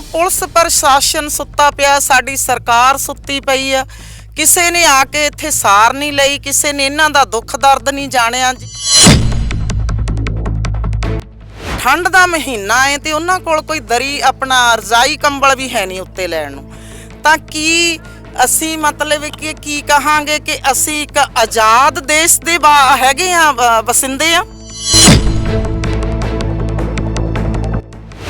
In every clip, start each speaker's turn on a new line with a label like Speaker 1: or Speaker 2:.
Speaker 1: Police ਪ੍ਰਸ਼ਾਸਨ ਸੁੱਤਾ ਪਿਆ, ਸਾਡੀ ਸਰਕਾਰ ਸੁੱਤੀ ਪਈ ਆ। ਕਿਸੇ ਨੇ ਆ ਕੇ ਇੱਥੇ ਸਾਰ ਨਹੀਂ ਲਈ, ਕਿਸੇ ਨੇ ਇਹਨਾਂ ਦਾ ਦੁੱਖ ਦਰਦ ਨਹੀਂ ਜਾਣਿਆ ਜੀ। ਠੰਡ ਦਾ ਮਹੀਨਾ ਹੈ ਤੇ ਉਹਨਾਂ ਕੋਲ ਕੋਈ ਦਰੀ, ਆਪਣਾ ਰਜ਼ਾਈ ਕੰਬਲ ਵੀ ਹੈ ਨਹੀਂ ਉੱਤੇ ਲੈਣ ਨੂੰ। ਤਾਂ ਕੀ ਅਸੀਂ ਮਤਲਬ ਕਿ ਕੀ ਕਹਾਂਗੇ ਕਿ ਅਸੀਂ ਇੱਕ ਆਜ਼ਾਦ ਦੇਸ਼ ਦੇ ਬਾ- ਹੈਗੇ ਆ ਵਸਿੰਦੇ ਆ?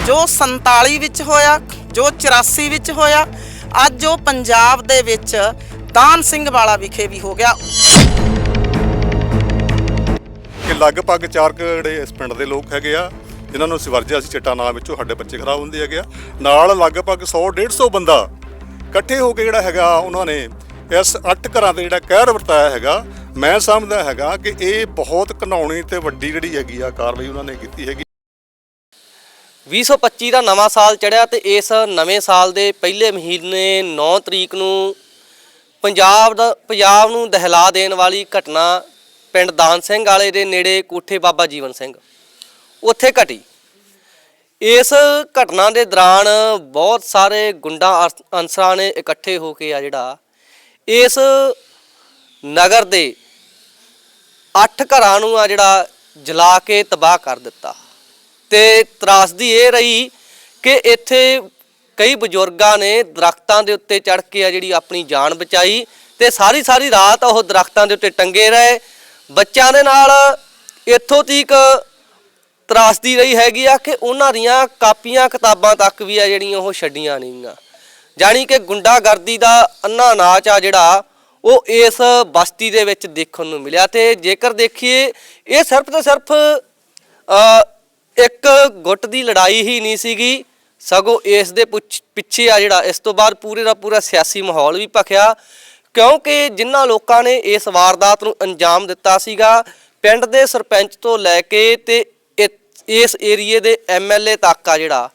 Speaker 1: ਜੋ 47 ਵਿੱਚ ਹੋਇਆ, ਜੋ 84 ਵਿੱਚ ਹੋਇਆ, ਅੱਜ ਉਹ ਪੰਜਾਬ ਦੇ ਵਿੱਚ ਦਾਨ ਸਿੰਘ ਵਾਲਾ ਵਿਖੇ ਵੀ ਹੋ ਗਿਆ।
Speaker 2: ਕਿ ਲਗਭਗ ਚਾਰ ਕੁ ਜਿਹੜੇ ਇਸ ਪਿੰਡ ਦੇ ਲੋਕ ਹੈਗੇ ਆ, ਜਿਨ੍ਹਾਂ ਨੂੰ ਅਸੀਂ ਸੀ ਚਿੱਟਾ ਨਾਂ ਵਿੱਚੋਂ ਸਾਡੇ ਬੱਚੇ ਖਰਾਬ ਹੁੰਦੇ ਹੈਗੇ ਆ, ਨਾਲ ਲਗਭਗ 100 150 ਬੰਦਾ ਇਕੱਠੇ ਹੋ ਕੇ ਜਿਹੜਾ ਹੈਗਾ, ਉਹਨਾਂ ਨੇ ਇਸ ਅੱਠ ਘਰਾਂ ਤੇ ਜਿਹੜਾ ਕਹਿਰ ਵਰਤਾਇਆ ਹੈਗਾ, ਮੈਂ ਸਮਝਦਾ ਹੈਗਾ ਕਿ ਇਹ ਬਹੁਤ ਘਨਾਉਣੀ ਤੇ ਵੱਡੀ ਜਿਹੜੀ ਹੈਗੀ ਆ ਕਾਰਵਾਈ ਉਹਨਾਂ ਨੇ ਕੀਤੀ ਹੈਗੀ।
Speaker 3: 2025 ਦਾ ਨਵਾਂ ਸਾਲ ਚੜਿਆ ਤੇ ਇਸ ਨਵੇਂ ਸਾਲ ਦੇ ਪਹਿਲੇ ਮਹੀਨੇ 9 ਤਰੀਕ ਨੂੰ ਪੰਜਾਬ ਦਾ ਪੰਜਾਬ ਨੂੰ ਦਹਿਲਾ ਦੇਣ ਵਾਲੀ ਘਟਨਾ ਪਿੰਡ ਦਾਨ ਸਿੰਘ ਵਾਲੇ ਦੇ ਨੇੜੇ ਕੋਠੇ ਬਾਬਾ ਜੀਵਨ ਸਿੰਘ। ਉੱਥੇ ਘਟੀ। ਇਸ ਘਟਨਾ ਦੇ ਦੌਰਾਨ ਬਹੁਤ ਸਾਰੇ ਗੁੰਡਾ ਅਰਸ- ਅਨਸਰਾਂ ਨੇ ਇਕੱਠੇ ਹੋ ਕੇ ਆ ਜਿਹੜਾ, ਇਸ ਨਗਰ ਦੇ ਅੱਠ ਘਰਾਂ ਨੂੰ ਆ ਜਿਹੜਾ ਜਲਾ ਕੇ ਤਬਾਹ ਕਰ ਦਿੱਤਾ। ਤੇ ਤਰਾਸਦੀ ਇਹ ਰਹੀ ਕਿ ਇੱਥੇ ਕਈ ਬਜ਼ੁਰਗਾਂ ਨੇ ਦਰਖਤਾਂ ਦੇ ਉੱਤੇ ਚੜ ਕੇ ਆ ਜਿਹੜੀ ਆਪਣੀ ਜਾਨ ਬਚਾਈ ਤੇ ਸਾਰੀ ਸਾਰੀ ਰਾਤ ਉਹ ਦਰਖਤਾਂ ਦੇ ਉੱਤੇ ਟੰਗੇ ਰਹੇ। ਬੱਚਿਆਂ ਦੇ ਨਾਲ ਇੱਥੋਂ ਤੀਕ ਤਰਾਸਦੀ ਰਹੀ ਹੈਗੀ ਆ ਕਿ ਉਹਨਾਂ ਦੀਆਂ ਕਾਪੀਆਂ ਕਿਤਾਬਾਂ ਤੱਕ ਵੀ ਆ ਜਿਹੜੀਆਂ ਉਹ ਛੱਡੀਆਂ ਨਹੀਂਆਂ। ਜਾਣੀ ਕਿ ਗੁੰਡਾਗਰਦੀ ਦਾ ਅੰਨਾ ਨਾਚ ਆ ਜਿਹੜਾ, ਉਹ ਇਸ ਬਸਤੀ ਦੇ ਵਿੱਚ ਦੇਖਣ ਨੂੰ ਮਿਲਿਆ ਤੇ ਜੇਕਰ ਦੇਖੀਏ, ਇਹ ਸਿਰਫ ਤੇ ਸਿਰਫ ਇੱਕ ਗੁੱਟ ਦੀ ਲੜਾਈ ਹੀ ਨਹੀਂ ਸੀਗੀ। ਸਗੋਂ ਇਸ ਦੇ ਪੁੱਛ- ਪਿੱਛੇ ਆ ਜਿਹੜਾ, ਇਸ ਤੋਂ ਬਾਅਦ ਪੂਰੇ ਦਾ ਪੂਰਾ ਸਿਆਸੀ ਮਾਹੌਲ ਵੀ ਭਖਿਆ। ਕਿਉਂਕਿ ਜਿਨ੍ਹਾਂ ਲੋਕਾਂ ਨੇ ਇਸ ਵਾਰਦਾਤ ਨੂੰ ਅੰਜਾਮ ਦਿੱਤਾ ਸੀਗਾ, ਪਿੰਡ ਦੇ ਸਰਪੰਚ ਤੋਂ ਲੈ ਕੇ ਤੇ ਇ- ਇਸ ਏਰੀਏ ਦੇ ਐਮਐਲਏ ਤੱਕ ਆ ਜਿਹੜਾ,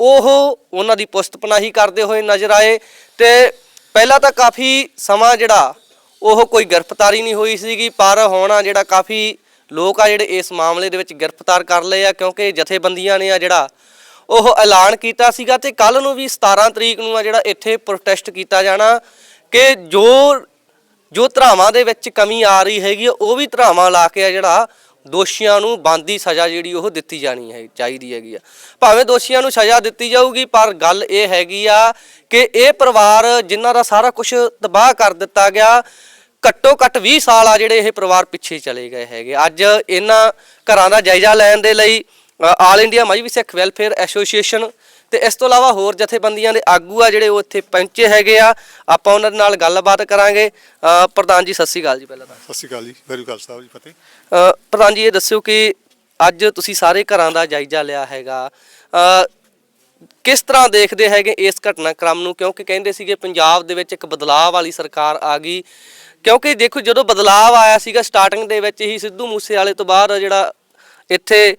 Speaker 3: ਉਹ ਉਹਨਾਂ ਦੀ ਪੁਸ਼ਤਪਨਾਹੀ ਕਰਦੇ ਹੋਏ ਨਜ਼ਰ ਆਏ ਤੇ ਪਹਿਲਾਂ ਤਾਂ ਕਾਫੀ ਸਮਾਂ ਜਿਹੜਾ, ਉਹ ਕੋਈ ਗ੍ਰਿਫਤਾਰੀ ਨਹੀਂ ਹੋਈ ਸੀਗੀ, ਪਰ ਹੁਣ ਜਿਹੜਾ ਕਾਫੀ ਲੋਕ ਆ ਜਿਹੜੇ ਇਸ ਮਾਮਲੇ ਦੇ ਵਿੱਚ ਗ੍ਰਿਫਤਾਰ ਕਰ ਲਏ ਆ ਕਿਉਂਕਿ ਜਥੇਬੰਦੀਆਂ ਨੇ ਆ ਜਿਹੜਾ ਉਹ ਐਲਾਨ ਕੀਤਾ ਸੀਗਾ ਤੇ ਕੱਲ ਨੂੰ ਵੀ 17 ਤਰੀਕ ਨੂੰ ਆ ਜਿਹੜਾ ਇੱਥੇ ਪ੍ਰੋਟੈਸਟ ਕੀਤਾ ਜਾਣਾ ਕਿ ਜੋ ਜੋ ਧਰਾਵਾਂ ਦੇ ਵਿੱਚ ਕਮੀ ਆ ਰਹੀ ਹੈਗੀ ਆ, ਉਹ ਵੀ ਧਰਾਵਾਂ ਲਾ ਕੇ ਆ ਜਿਹੜਾ ਦੋਸ਼ੀਆਂ ਨੂੰ ਬੰਦੀ ਸਜ਼ਾ ਜਿਹੜੀ ਉਹ ਦਿੱਤੀ ਜਾਣੀ ਹੈ ਚਾਹੀਦੀ ਹੈਗੀ ਆ। ਭਾਵੇਂ ਦੋਸ਼ੀਆਂ ਨੂੰ ਸਜ਼ਾ ਦਿੱਤੀ ਜਾਊਗੀ ਪਰ ਗੱਲ ਇਹ ਹੈਗੀ ਆ ਕਿ ਇਹ ਪਰਿਵਾਰ ਜਿਨ੍ਹਾਂ ਦਾ ਸਾਰਾ ਕੁਝ ਤਬਾਹ ਕਰ ਦਿੱਤਾ ਗਿਆ ਘੱਟੋ ਘੱਟ 20 ਸਾਲ ਆ ਜਿਹੜੇ ਇਹ ਪਰਿਵਾਰ ਪਿੱਛੇ ਚਲੇ ਗਏ ਹੈਗੇ। ਅੱਜ ਇਹਨਾਂ ਘਰਾਂ ਦਾ ਜਾਇਜ਼ਾ ਲੈਣ ਦੇ ਲਈ all India Mazhabi Sikh welfare association ਤੇ ਇਸ ਤੋਂ ਇਲਾਵਾ ਹੋਰ ਜਥੇਬੰਦੀਆਂ ਦੇ ਆਗੂ ਆ ਜਿਹੜੇ ਉਹ ਇੱਥੇ ਪਹੁੰਚੇ ਹੈਗੇ ਆ। ਆਪਾਂ ਉਹਨਾਂ ਨਾਲ ਗੱਲਬਾਤ ਕਰਾਂਗੇ। ਪ੍ਰਧਾਨ ਜੀ ਸਤਿ ਸ਼੍ਰੀ ਅਕਾਲ ਜੀ ਪਹਿਲਾਂ ਤਾਂ।
Speaker 2: ਸਤਿ ਸ਼੍ਰੀ ਅਕਾਲ ਜੀ ਵੈਰੀ ਗੱਲ ਸਾਹਿਬ ਜੀ ਫਤਿਹ।
Speaker 3: ਪ੍ਰਧਾਨ ਜੀ ਇਹ ਦੱਸਿਓ ਕਿ ਅੱਜ ਤੁਸੀਂ ਸਾਰੇ ਘਰਾਂ ਦਾ ਜਾਇਜ਼ਾ ਲਿਆ ਹੈਗਾ। ਕਿਸ ਤਰ੍ਹਾਂ ਦੇਖਦੇ ਹੈਗੇ ਇਸ ਘਟਨਾਕ੍ਰਮ ਨੂੰ? ਕਿਉਂਕਿ ਕਹਿੰਦੇ ਸੀਗੇ ਪੰਜਾਬ ਦੇ ਵਿੱਚ ਇੱਕ ਬਦਲਾਅ ਵਾਲੀ ਸਰਕਾਰ ਆ ਗਈ। ਕਿਉਂਕਿ ਦੇਖੋ ਜਦੋਂ ਬਦਲਾਅ ਆਇਆ ਸੀਗਾ ਸਟਾਰਟਿੰਗ ਦੇ ਵਿੱਚ ਹੀ ਸਿੱਧੂ ਮੂਸੇ ਵਾਲੇ ਤੋਂ ਬਾਅਦ ਜਿਹੜਾ ਇੱਥੇ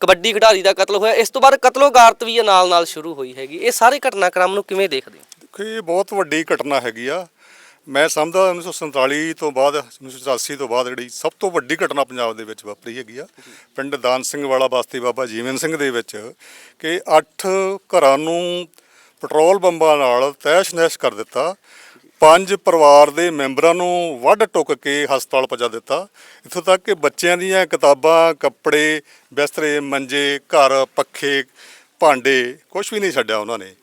Speaker 3: ਕਬੱਡੀ ਖਿਡਾਰੀ ਦਾ ਕਤਲ ਹੋਇਆ, ਇਸ ਤੋਂ ਬਾਅਦ ਕਤਲੋਗਾਰਤ ਵੀ ਇਹ ਨਾਲ ਨਾਲ ਸ਼ੁਰੂ ਹੋਈ ਹੈਗੀ। ਇਹ ਸਾਰੇ ਘਟਨਾਕ੍ਰਮ ਨੂੰ ਕਿਵੇਂ ਦੇਖਦੇ ਹੋ?
Speaker 2: ਦੇਖੋ, ਇਹ ਬਹੁਤ ਵੱਡੀ ਘਟਨਾ ਹੈਗੀ ਆ। ਮੈਂ ਸਮਝਦਾ 1947 ਤੋਂ ਬਾਅਦ 1984 ਤੋਂ ਬਾਅਦ ਜਿਹੜੀ ਸਭ ਤੋਂ ਵੱਡੀ ਘਟਨਾ ਪੰਜਾਬ ਦੇ ਵਿੱਚ ਵਾਪਰੀ ਹੈਗੀ ਆ, ਪਿੰਡ ਦਾਨ ਸਿੰਘ ਵਾਲਾ ਬਸਤੀ ਬਾਬਾ ਜੀਵਨ ਸਿੰਘ ਦੇ ਵਿੱਚ, ਕਿ ਅੱਠ ਘਰਾਂ ਨੂੰ ਪੈਟਰੋਲ ਬੰਬਾਂ ਨਾਲ ਤਹਿਸ਼-ਨਹਿਸ਼ ਕਰ ਦਿੱਤਾ। ਪੰਜ ਪਰਿਵਾਰ ਦੇ ਮੈਂਬਰਾਂ ਨੂੰ ਵੱਢ ਟੁੱਕ ਕੇ ਹਸਪਤਾਲ ਪਹੁੰਚਾ ਦਿੱਤਾ। ਇੱਥੋਂ ਤੱਕ ਕਿ ਬੱਚਿਆਂ ਦੀਆਂ ਕਿਤਾਬਾਂ, ਕੱਪੜੇ, ਬਿਸਤਰੇ, ਮੰਜੇ, ਘਰ, ਪੱਖੇ, ਭਾਂਡੇ ਕੁਝ ਵੀ ਨਹੀਂ ਛੱਡਿਆ ਉਹਨਾਂ ਨੇ।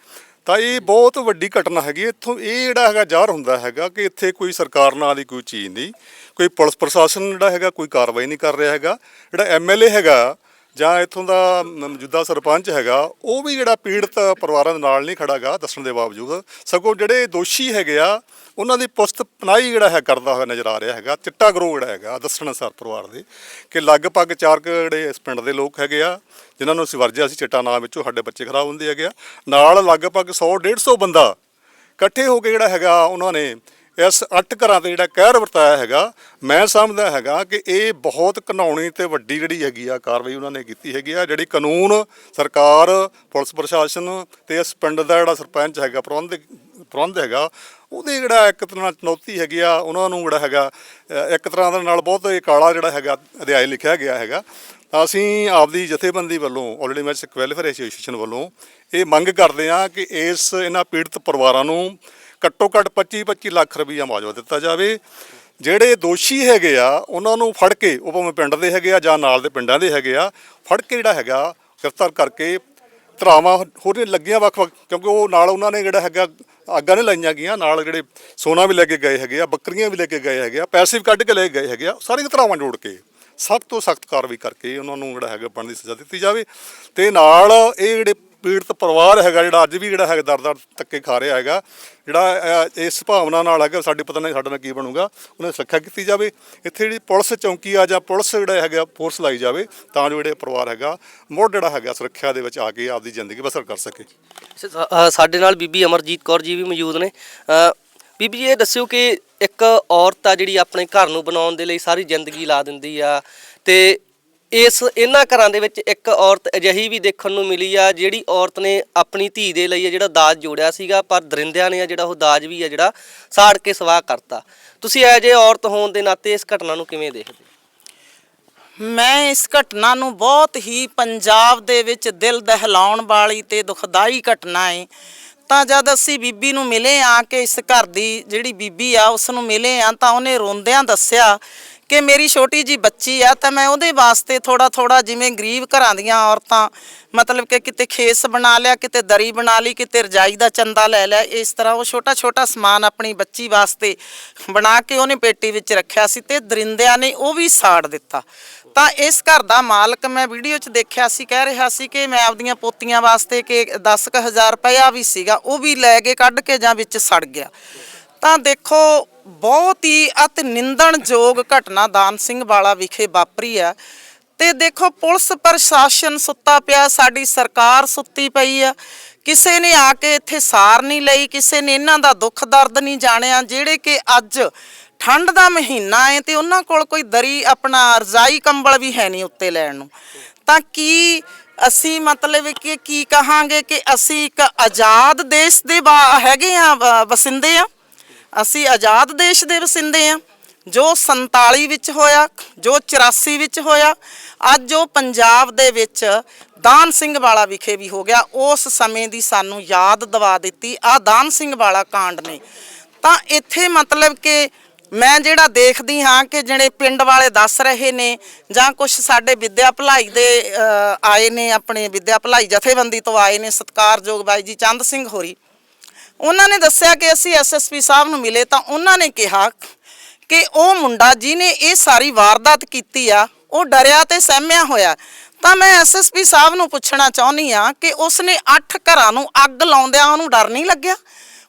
Speaker 2: ਤਾਂ ਇਹ ਬਹੁਤ ਵੱਡੀ ਘਟਨਾ ਹੈਗੀ ਇੱਥੋਂ ਇਹ ਜਿਹੜਾ ਹੈਗਾ ਜ਼ਾਹਰ ਹੁੰਦਾ ਹੈਗਾ ਕਿ ਇੱਥੇ ਕੋਈ ਸਰਕਾਰ ਨਾਂ ਦੀ ਕੋਈ ਚੀਜ਼ ਨਹੀਂ। ਕੋਈ ਪੁਲਿਸ ਪ੍ਰਸ਼ਾਸਨ ਜਿਹੜਾ ਹੈਗਾ ਕੋਈ ਕਾਰਵਾਈ ਨਹੀਂ ਕਰ ਰਿਹਾ ਹੈਗਾ। ਜਿਹੜਾ ਐਮਐਲਏ ਹੈਗਾ ਜਾਂ ਇੱਥੋਂ ਦਾ ਮੌਜੂਦਾ ਸਰਪੰਚ ਹੈਗਾ, ਉਹ ਵੀ ਜਿਹੜਾ ਪੀੜਤ ਪਰਿਵਾਰਾਂ ਦੇ ਨਾਲ ਨਹੀਂ ਖੜਾਗਾ, ਦੱਸਣ ਦੇ ਬਾਵਜੂਦ, ਸਗੋਂ ਜਿਹੜੇ ਦੋਸ਼ੀ ਹੈਗੇ ਆ, ਉਹਨਾਂ ਦੀ ਪੁਸਤ ਪਨਾਹੀ ਜਿਹੜਾ ਹੈ ਕਰਦਾ ਹੋਇਆ ਨਜ਼ਰ ਆ ਰਿਹਾ ਹੈਗਾ, ਚਿੱਟਾ ਗਰੋਹ ਜਿਹੜਾ ਹੈਗਾ, ਦੱਸਣ ਅਨੁਸਾਰ ਪਰਿਵਾਰ ਦੇ, ਕਿ ਲਗਭਗ ਚਾਰ ਕੁ ਜਿਹੜੇ ਇਸ ਪਿੰਡ ਦੇ ਲੋਕ ਹੈਗੇ ਆ, ਜਿਨ੍ਹਾਂ ਨੂੰ ਅਸੀਂ ਵਰਜਿਆ ਸੀ, ਚਿੱਟਾ ਨਾਂ ਵਿੱਚੋਂ ਸਾਡੇ ਬੱਚੇ ਖਰਾਬ ਹੁੰਦੇ ਹੈਗੇ ਆ, ਨਾਲ ਲਗਭਗ 100 150 ਬੰਦਾ ਇਕੱਠੇ ਹੋ ਕੇ ਜਿਹੜਾ ਹੈਗਾ, ਉਹਨਾਂ ਨੇ ਇਸ ਅੱਠ ਘਰਾਂ ਤੇ ਜਿਹੜਾ ਕਹਿਰ ਵਰਤਾਇਆ ਹੈਗਾ, ਮੈਂ ਸਮਝਦਾ ਹੈਗਾ ਕਿ ਇਹ ਬਹੁਤ ਘਨਾਉਣੀ ਤੇ ਵੱਡੀ ਜਿਹੜੀ ਹੈਗੀ ਆ ਕਾਰਵਾਈ ਉਹਨਾਂ ਨੇ ਕੀਤੀ ਹੈਗੀ ਆ, ਜਿਹੜੀ ਕਾਨੂੰਨ ਸਰਕਾਰ, ਪੁਲਿਸ ਪ੍ਰਸ਼ਾਸਨ ਤੇ ਇਸ ਪਿੰਡ ਦਾ ਜਿਹੜਾ ਸਰਪੰਚ ਹੈਗਾ ਪ੍ਰਬੰਧ ਪ੍ਰਬੰਧ ਹੈਗਾ, ਉਹਦੇ ਜਿਹੜਾ ਇੱਕ ਤਰ੍ਹਾਂ ਚੁਣੌਤੀ ਹੈਗੀ ਆ, ਉਹਨਾਂ ਨੂੰ ਜਿਹੜਾ ਹੈਗਾ ਇੱਕ ਤਰ੍ਹਾਂ ਦੇ ਨਾਲ ਬਹੁਤ ਇਹ ਕਾਲਾ ਜਿਹੜਾ ਹੈਗਾ, ਅਧਿਆਇ ਲਿਖਿਆ ਗਿਆ ਹੈਗਾ। ਤਾਂ ਅਸੀਂ ਆਪਦੀ ਜਥੇਬੰਦੀ ਵੱਲੋਂ, ਆਲਰੇਡੀ ਮੈਚ ਵੈਲਫੇਅਰ ਐਸੋਸੀਏਸ਼ਨ ਵੱਲੋਂ ਇਹ ਮੰਗ ਕਰਦੇ ਹਾਂ ਕਿ ਇਸ ਇਹਨਾਂ ਪੀੜਤ ਪਰਿਵਾਰਾਂ ਨੂੰ ਘੱਟੋ ਘੱਟ 25 25 ਲੱਖ ਰੁਪਈਆ ਮੁਆਵਜ਼ਾ ਦਿੱਤਾ ਜਾਵੇ। ਜਿਹੜੇ ਦੋਸ਼ੀ ਹੈਗੇ ਆ, ਉਹਨਾਂ ਨੂੰ ਫੜ ਕੇ, ਉਹ ਭਾਵੇਂ ਪਿੰਡ ਦੇ ਹੈਗੇ ਆ ਜਾਂ ਨਾਲ ਦੇ ਪਿੰਡਾਂ ਦੇ ਹੈਗੇ ਆ, ਫੜ ਕੇ ਜਿਹੜਾ ਹੈਗਾ, ਗ੍ਰਿਫਤਾਰ ਕਰਕੇ ਧਰਾਵਾਂ ਹੋਰ ਲੱਗੀਆਂ ਵੱਖ ਵੱਖ ਕਿਉਂਕਿ ਉਹ ਨਾਲ ਉਹਨਾਂ ਨੇ ਜਿਹੜਾ ਹੈਗਾ ਅੱਗਾਂ ਨੇ ਲਾਈਆਂ ਗਈਆਂ, ਨਾਲ ਜਿਹੜੇ ਸੋਨਾ ਵੀ ਲੈ ਕੇ ਗਏ ਹੈਗੇ ਆ, ਬੱਕਰੀਆਂ ਵੀ ਲੈ ਕੇ ਗਏ ਹੈਗੇ ਆ, ਪੈਸੇ ਵੀ ਕੱਢ ਕੇ ਲੈ ਕੇ ਗਏ ਹੈਗੇ ਆ, ਸਾਰੀਆਂ ਧਰਾਵਾਂ ਜੋੜ ਕੇ, ਸਖਤ ਤੋਂ ਸਖਤ ਕਾਰਵਾਈ ਕਰਕੇ ਉਹਨਾਂ ਨੂੰ ਜਿਹੜਾ ਹੈਗਾ ਬਣਦੀ ਸਜ਼ਾ ਦਿੱਤੀ ਜਾਵੇ। ਤੇ ਨਾਲ ਇਹ ਜਿਹੜੇ ਪੀੜਤ ਪਰਿਵਾਰ ਹੈਗਾ ਜਿਹੜਾ, ਅੱਜ ਵੀ ਜਿਹੜਾ ਹੈਗਾ ਦਰ-ਦਰ ਧੱਕੇ ਖਾ ਰਿਹਾ ਹੈਗਾ, ਜਿਹੜਾ ਇਸ ਭਾਵਨਾ ਨਾਲ ਹੈਗਾ, ਸਾਡੇ ਪਤਾ ਨਹੀਂ ਸਾਡੇ ਨਾਲ ਕੀ ਬਣੂਗਾ, ਉਹਨਾਂ ਦੀ ਸੁਰੱਖਿਆ ਕੀਤੀ ਜਾਵੇ। ਇੱਥੇ ਜਿਹੜੀ ਪੁਲਿਸ ਚੌਂਕੀ ਆ ਜਾਂ ਪੁਲਿਸ ਜਿਹੜਾ ਹੈਗਾ ਫੋਰਸ ਲਾਈ ਜਾਵੇ, ਤਾਂ ਜੋ ਜਿਹੜੇ ਪਰਿਵਾਰ ਹੈਗਾ, ਮੁੜ ਜਿਹੜਾ ਹੈਗਾ, ਸੁਰੱਖਿਆ ਦੇ ਵਿੱਚ ਆ ਕੇ ਆਪਦੀ ਜ਼ਿੰਦਗੀ ਬਸਰ ਕਰ ਸਕੇ।
Speaker 3: ਸਾਡੇ ਨਾਲ ਬੀਬੀ ਅਮਰਜੀਤ ਕੌਰ ਜੀ ਵੀ ਮੌਜੂਦ ਨੇ। ਬੀਬੀ ਜੀ, ਇਹ ਦੱਸਿਓ ਕਿ ਇੱਕ ਔਰਤ ਆ ਜਿਹੜੀ ਆਪਣੇ ਘਰ ਨੂੰ ਬਣਾਉਣ ਦੇ ਲਈ ਸਾਰੀ ਜ਼ਿੰਦਗੀ ਲਾ ਦਿੰਦੀ ਆ, ਤੇ ਇਸ ਇਹਨਾਂ ਘਰਾਂ ਦੇ ਵਿੱਚ ਇੱਕ ਔਰਤ ਅਜਿਹੀ ਵੀ ਦੇਖਣ ਨੂੰ ਮਿਲੀ ਆ, ਜਿਹੜੀ ਔਰਤ ਨੇ ਆਪਣੀ ਧੀ ਦੇ ਲਈ ਆ ਜਿਹੜਾ ਦਾਜ ਜੋੜਿਆ ਸੀਗਾ, ਪਰ ਦਰਿੰਦਿਆਂ ਨੇ ਜਿਹੜਾ ਉਹ ਦਾਜ ਵੀ ਆ ਜਿਹੜਾ ਸਾੜ ਕੇ ਸਵਾਹ ਕਰਤਾ। ਤੁਸੀਂ ਐ ਜੇ ਔਰਤ ਹੋਣ ਦੇ ਨਾਤੇ ਇਸ ਘਟਨਾ ਨੂੰ ਕਿਵੇਂ ਦੇਖਦੇ?
Speaker 1: ਮੈਂ ਇਸ ਘਟਨਾ ਨੂੰ ਬਹੁਤ ਹੀ ਪੰਜਾਬ ਦੇ ਵਿੱਚ ਦਿਲ ਦਹਿਲਾਉਣ ਵਾਲੀ ਤੇ ਦੁਖਦਾਈ ਘਟਨਾ ਹੈ ਤਾਂ ਜਦ ਅਸੀਂ ਬੀਬੀ ਨੂੰ ਮਿਲੇ ਆ ਕਿ ਇਸ ਘਰ ਦੀ ਜਿਹੜੀ ਬੀਬੀ ਆ, ਉਸ ਨੂੰ ਮਿਲੇ ਆ, ਤਾਂ ਉਹਨੇ ਰੋਂਦਿਆਂ ਦੱਸਿਆ ਕਿ ਮੇਰੀ ਛੋਟੀ ਜੀ ਬੱਚੀ ਆ ਤਾਂ ਮੈਂ ਉਹਦੇ ਵਾਸਤੇ ਥੋੜਾ ਥੋੜਾ ਜਿਵੇਂ ਗਰੀਬ ਘਰਾਂ ਦੀਆਂ ਔਰਤਾਂ, ਮਤਲਬ ਕਿ ਕਿਤੇ ਖੇਸ ਬਣਾ ਲਿਆ, ਕਿਤੇ ਦਰੀ ਬਣਾ ਲਈ, ਕਿਤੇ ਰਜਾਈ ਦਾ ਚੰਦਾ ਲੈ ਲਿਆ, ਇਸ ਤਰ੍ਹਾਂ ਉਹ ਛੋਟਾ ਛੋਟਾ ਸਮਾਨ ਆਪਣੀ ਬੱਚੀ ਵਾਸਤੇ ਬਣਾ ਕੇ ਉਹਨੇ ਪੇਟੀ ਵਿੱਚ ਰੱਖਿਆ ਸੀ ਤੇ ਦਰਿੰਦਿਆਂ ਨੇ ਉਹ ਵੀ ਸਾੜ ਦਿੱਤਾ। ਤਾਂ ਇਸ ਘਰ ਦਾ ਮਾਲਕ ਮੈਂ ਵੀਡੀਓ 'ਚ ਦੇਖਿਆ ਸੀ, ਕਹਿ ਰਿਹਾ ਸੀ ਕਿ ਮੈਂ ਆਪਦੀਆਂ ਪੋਤੀਆਂ ਵਾਸਤੇ ਕਿ 10000 ਰੁਪਇਆ ਵੀ ਸੀਗਾ, ਉਹ ਵੀ ਲੈ ਕੇ ਕੱਢ ਕੇ ਜਾਂ ਵਿੱਚ ਸੜ ਗਿਆ। ਤਾਂ ਦੇਖੋ, ਬਹੁਤ ਹੀ ਅਤ ਨਿੰਦਣਯੋਗ ਘਟਨਾ ਦਾਨ ਸਿੰਘ ਵਾਲਾ ਵਿਖੇ ਵਾਪਰੀ ਆ ਤੇ ਦੇਖੋ, ਪੁਲਿਸ ਪ੍ਰਸ਼ਾਸਨ ਸੁੱਤਾ ਪਿਆ, ਸਾਡੀ ਸਰਕਾਰ ਸੁੱਤੀ ਪਈ ਆ ਕਿਸੇ ਨੇ ਆ ਕੇ ਇੱਥੇ ਸਾਰ ਨਹੀਂ ਲਈ, ਕਿਸੇ ਨੇ ਇਹਨਾਂ ਦਾ ਦੁੱਖ ਦਰਦ ਨਹੀਂ ਜਾਣਿਆ, ਜਿਹੜੇ ਕਿ ਅੱਜ ਠੰਡ ਦਾ ਮਹੀਨਾ ਹੈ ਤੇ ਉਹਨਾਂ ਕੋਲ ਕੋਈ ਦਰੀ ਆਪਣਾ ਰਜ਼ਾਈ ਕੰਬਲ ਵੀ ਹੈ ਨਹੀਂ ਉੱਤੇ ਲੈਣ ਨੂੰ। ਤਾਂ ਕੀ ਅਸੀਂ ਮਤਲਬ ਕਿ ਕੀ ਕਹਾਂਗੇ ਕਿ ਅਸੀਂ ਇੱਕ ਆਜ਼ਾਦ ਦੇਸ਼ ਦੇ ਵਾ- ਹੈਗੇ ਆ ਵ- ਵਸਿੰਦੇ ਆ ਅਸੀਂ ਆਜ਼ਾਦ ਦੇਸ਼ ਦੇ ਵਸਿੰਦੇ ਆ ਜੋ 47 ਵਿੱਚ ਹੋਇਆ, ਜੋ 84 ਵਿੱਚ ਹੋਇਆ, ਅੱਜ ਉਹ ਪੰਜਾਬ ਦੇ ਵਿੱਚ ਦਾਨ ਸਿੰਘ ਵਾਲਾ ਵਿਖੇ ਵੀ ਹੋ ਗਿਆ। ਉਸ ਸਮੇਂ ਦੀ ਸਾਨੂੰ ਯਾਦ ਦਿਵਾ ਦਿੱਤੀ ਆ ਦਾਨ ਸਿੰਘ ਵਾਲਾ ਕਾਂਡ ਨੇ। ਤਾਂ ਇੱਥੇ ਮਤਲਬ ਕਿ ਮੈਂ ਜਿਹੜਾ ਦੇਖਦੀ ਹਾਂ ਕਿ ਜਿਹੜੇ ਪਿੰਡ ਵਾਲੇ ਦੱਸ ਰਹੇ ਨੇ, ਜਾਂ ਕੁਝ ਸਾਡੇ ਵਿਦਿਆ ਭਲਾਈ ਦੇ ਆਏ ਨੇ, ਆਪਣੇ ਵਿਦਿਆ ਭਲਾਈ ਜਥੇਬੰਦੀ ਤੋਂ ਆਏ ਨੇ, ਸਤਕਾਰਯੋਗ ਬਾਈ ਜੀ ਚੰਦ ਸਿੰਘ ਹੋਰੀ ਉਹਨਾਂ ਨੇ ਦੱਸਿਆ ਕਿ ਅਸੀਂ ਐਸਐਸਪੀ ਸਾਹਿਬ ਨੂੰ ਮਿਲੇ ਤਾਂ ਉਹਨਾਂ ਨੇ ਕਿਹਾ ਕਿ ਉਹ ਮੁੰਡਾ ਜਿਹਨੇ ਇਹ ਸਾਰੀ ਵਾਰਦਾਤ ਕੀਤੀ ਆ, ਉਹ ਡਰਿਆ ਤੇ ਸਹਿਮਿਆ ਹੋਇਆ। ਤਾਂ ਮੈਂ ਐਸਐਸਪੀ ਸਾਹਿਬ ਨੂੰ ਪੁੱਛਣਾ ਚਾਹੁੰਦੀ ਆ ਕਿ ਉਸਨੇ 8 ਘਰਾਂ ਨੂੰ ਅੱਗ ਲਾਉਂਦਿਆਂ ਉਹਨੂੰ ਡਰ ਨਹੀਂ ਲੱਗਿਆ?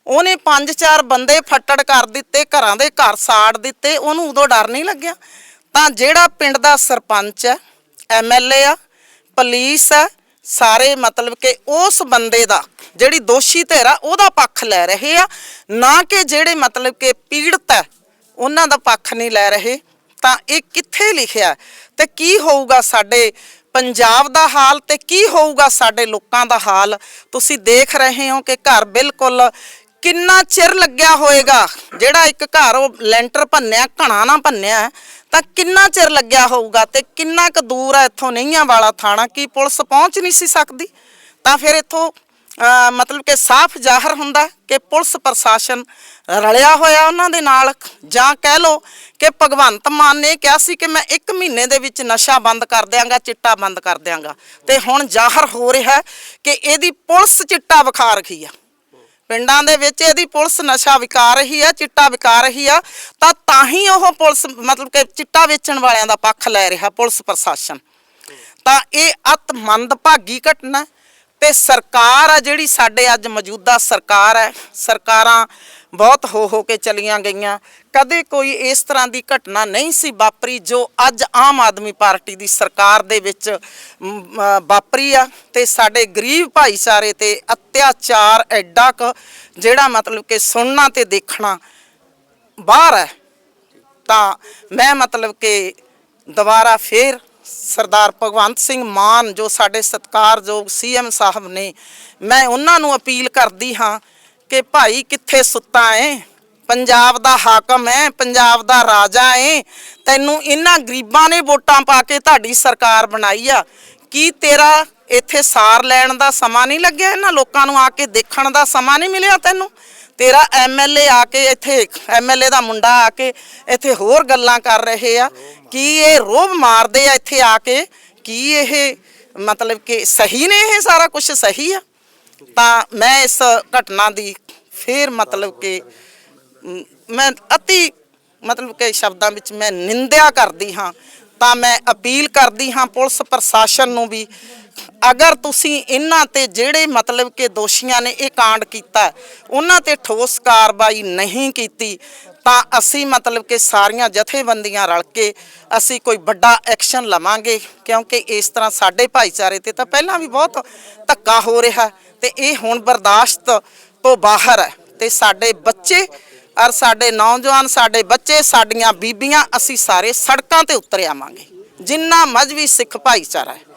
Speaker 1: ਉਹਨੇ 5-4 ਬੰਦੇ ਫੱਟੜ ਕਰ ਦਿੱਤੇ, ਘਰਾਂ ਦੇ ਘਰ ਸਾੜ ਦਿੱਤੇ, ਉਹਨੂੰ ਉਦੋਂ ਡਰ ਨਹੀਂ ਲੱਗਿਆ? ਤਾਂ ਜਿਹੜਾ ਪਿੰਡ ਦਾ ਸਰਪੰਚ ਹੈ ਐਮਐਲਏ ਆ, ਪੁਲਿਸ ਹੈ, ਸਾਰੇ ਮਤਲਬ ਕਿ ਉਸ ਬੰਦੇ ਦਾ ਜਿਹੜੀ ਦੋਸ਼ੀ ਧਿਰ ਆ, ਉਹਦਾ ਪੱਖ ਲੈ ਰਹੇ ਆ। ਨਾ ਕਿ ਜਿਹੜੇ ਮਤਲਬ ਕਿ ਪੀੜਤ ਹੈ ਉਹਨਾਂ ਦਾ ਪੱਖ ਨਹੀਂ ਲੈ ਰਹੇ। ਤਾਂ ਇਹ ਕਿੱਥੇ ਲਿਖਿਆ? ਹੈ? ਤੇ ਕੀ ਹੋਊਗਾ ਸਾਡੇ ਪੰਜਾਬ ਦਾ ਹਾਲ ਤੇ ਕੀ ਹੋਊਗਾ ਸਾਡੇ ਲੋਕਾਂ ਦਾ ਹਾਲ? ਤੁਸੀਂ ਦੇਖ ਰਹੇ ਹੋ ਕਿ ਘਰ ਬਿਲਕੁਲ ਕਿੰਨਾ ਚਿਰ ਲੱਗਿਆ ਹੋਏਗਾ? ਜਿਹੜਾ ਇੱਕ ਘਰ ਉਹ ਲੈਂਟਰ ਭੰਨਿਆ, ਘਣਾ ਨਾ ਭੰਨਿਆ, ਤਾਂ ਕਿੰਨਾ ਚਿਰ ਲੱਗਿਆ ਹੋਊਗਾ ਤੇ ਕਿੰਨਾ ਕੁ ਦੂਰ ਆ ਇੱਥੋਂ ਨਹੀਂਆਂ ਵਾਲਾ ਥਾਣਾ? ਕੀ ਪੁਲਿਸ ਪਹੁੰਚ ਨਹੀਂ ਸੀ ਸਕਦੀ? ਤਾਂ ਫਿਰ ਇੱਥੋਂ ਮਤਲਬ ਕਿ ਸਾਫ਼ ਜ਼ਾਹਰ ਹੁੰਦਾ ਕਿ ਪੁਲਿਸ ਪ੍ਰਸ਼ਾਸਨ ਰਲਿਆ ਹੋਇਆ ਉਹਨਾਂ ਦੇ ਨਾਲ। ਜਾਂ ਕਹਿ ਲਓ ਕਿ ਭਗਵੰਤ ਮਾਨ ਨੇ ਕਿਹਾ ਸੀ ਕਿ ਮੈਂ 1 ਮਹੀਨੇ ਦੇ ਵਿੱਚ ਨਸ਼ਾ ਬੰਦ ਕਰ ਦਿਆਂਗਾ, ਚਿੱਟਾ ਬੰਦ ਕਰ ਦਿਆਂਗਾ। ਤੇ ਹੁਣ ਜ਼ਾਹਰ ਹੋ ਰਿਹਾ ਕਿ ਇਹਦੀ ਪੁਲਿਸ ਚਿੱਟਾ ਵਿਖਾ ਰਹੀ ਆ। ਪਿੰਡਾਂ ਦੇ ਵਿੱਚ ਇਹਦੀ ਪੁਲਿਸ ਨਸ਼ਾ ਵਿਕਾ ਰਹੀ ਆ, ਚਿੱਟਾ ਵਿਕਾ ਰਹੀ ਆ। ਤਾਂ ਤਾਂ ਹੀ ਉਹ ਪੁਲਿਸ ਮਤਲਬ ਕਿ ਚਿੱਟਾ ਵੇਚਣ ਵਾਲਿਆਂ ਦਾ ਪੱਖ ਲੈ ਰਿਹਾ ਪੁਲਿਸ ਪ੍ਰਸ਼ਾਸਨ। ਤਾਂ ਇਹ ਅਤ ਮੰਦਭਾਗੀ ਘਟਨਾ ਤੇ ਸਰਕਾਰ ਆ ਜਿਹੜੀ ਸਾਡੇ ਅੱਜ ਮੌਜੂਦਾ ਸਰਕਾਰ ਹੈ, ਸਰਕਾਰਾਂ ਬਹੁਤ ਹੋ ਹੋ ਕੇ ਚਲੀਆਂ ਗਈਆਂ। ਕਦੇ ਕੋਈ ਇਸ ਤਰ੍ਹਾਂ ਦੀ ਘਟਨਾ ਨਹੀਂ ਸੀ ਵਾਪਰੀ ਜੋ ਅੱਜ ਆਮ ਆਦਮੀ ਪਾਰਟੀ ਦੀ ਸਰਕਾਰ ਦੇ ਵਿੱਚ ਵਾਪਰੀ ਆ। ਤੇ ਸਾਡੇ ਗਰੀਬ ਭਾਈਚਾਰੇ ਤੇ ਅਤਿਆਚਾਰ ਐਡਾ ਕ ਜਿਹੜਾ ਮਤਲਬ ਕਿ ਸੁਣਨਾ ਤੇ ਦੇਖਣਾ ਬਾਹਰ ਹੈ। ਤਾਂ ਮੈਂ ਮਤਲਬ ਕਿ ਦੁਬਾਰਾ ਫੇਰ ਸਰਦਾਰ ਭਗਵੰਤ ਸਿੰਘ ਮਾਨ ਜੋ ਸਾਡੇ ਸਤਿਕਾਰਯੋਗ ਸੀਐਮ ਸਾਹਿਬ ਨੇ, ਮੈਂ ਉਹਨਾਂ ਨੂੰ ਅਪੀਲ ਕਰਦੀ ਹਾਂ ਕਿ ਭਾਈ ਕਿੱਥੇ ਸੁੱਤਾ ਏ? ਪੰਜਾਬ ਦਾ ਹਾਕਮ ਹੈ ਪੰਜਾਬ ਦਾ ਰਾਜਾ ਏ, ਤੈਨੂੰ ਇਹਨਾਂ ਗਰੀਬਾਂ ਨੇ ਵੋਟਾਂ ਪਾ ਕੇ ਤੁਹਾਡੀ ਸਰਕਾਰ ਬਣਾਈ ਆ। ਕੀ ਤੇਰਾ ਇੱਥੇ ਸਾਰ ਲੈਣ ਦਾ ਸਮਾਂ ਨਹੀਂ ਲੱਗਿਆ? ਇਹਨਾਂ ਲੋਕਾਂ ਨੂੰ ਆ ਕੇ ਦੇਖਣ ਦਾ ਸਮਾਂ ਨਹੀਂ ਮਿਲਿਆ ਤੈਨੂੰ? ਤੇਰਾ ਐਮਐਲਏ ਆ ਕੇ ਇੱਥੇ ਐਮਐਲਏ ਦਾ ਮੁੰਡਾ ਆ ਕੇ ਇੱਥੇ ਹੋਰ ਗੱਲਾਂ ਕਰ ਰਹੇ ਆ। ਕੀ ਇਹ ਰੋਬ ਮਾਰਦੇ ਆ ਇੱਥੇ ਆ ਕੇ? ਕੀ ਇਹ ਮਤਲਬ ਕਿ ਸਹੀ ਨੇ ਇਹ ਸਾਰਾ ਕੁਝ ਸਹੀ ਆ? ਤਾਂ ਮੈਂ ਇਸ ਘਟਨਾ ਦੀ ਫੇਰ ਮਤਲਬ ਕਿ ਮੈਂ ਅਤੀ ਮਤਲਬ ਕਿ ਸ਼ਬਦਾਂ ਵਿੱਚ ਮੈਂ ਨਿੰਦਿਆ ਕਰਦੀ ਹਾਂ। ਤਾਂ ਮੈਂ ਅਪੀਲ ਕਰਦੀ ਹਾਂ ਪੁਲਿਸ ਪ੍ਰਸ਼ਾਸਨ ਨੂੰ ਵੀ, ਅਗਰ ਤੁਸੀਂ ਇਹਨਾਂ ਤੇ ਜਿਹੜੇ ਮਤਲਬ ਕਿ ਦੋਸ਼ੀਆਂ ਨੇ ਇਹ ਕਾਂਡ ਕੀਤਾ, ਉਹਨਾਂ ਤੇ ਠੋਸ ਕਾਰਵਾਈ ਨਹੀਂ ਕੀਤੀ, ਤਾਂ ਅਸੀਂ ਮਤਲਬ ਕਿ ਸਾਰੀਆਂ ਜਥੇਬੰਦੀਆਂ ਰਲ ਕੇ ਅਸੀਂ ਕੋਈ ਵੱਡਾ ਐਕਸ਼ਨ ਲਵਾਂਗੇ, ਕਿਉਂਕਿ ਇਸ ਤਰ੍ਹਾਂ ਸਾਡੇ ਭਾਈਚਾਰੇ ਤੇ ਤਾਂ ਪਹਿਲਾਂ ਵੀ ਬਹੁਤ ਧੱਕਾ ਹੋ ਰਿਹਾ ਤੇ ਇਹ ਹੁਣ ਬਰਦਾਸ਼ਤ ਤੋਂ ਬਾਹਰ ਹੈ ਤੇ ਸਾਡੇ ਬੱਚੇ ਔਰ ਸਾਡੇ ਨੌਜਵਾਨ, ਸਾਡੇ ਬੱਚੇ, ਸਾਡੀਆਂ ਬੀਬੀਆਂ, ਅਸੀਂ ਸਾਰੇ ਸੜਕਾਂ ਤੇ ਉਤਰ ਆਵਾਂਗੇ। ਜਿੰਨਾ ਮਜਬੀ ਸਿੱਖ ਭਾਈਚਾਰਾ ਹੈ।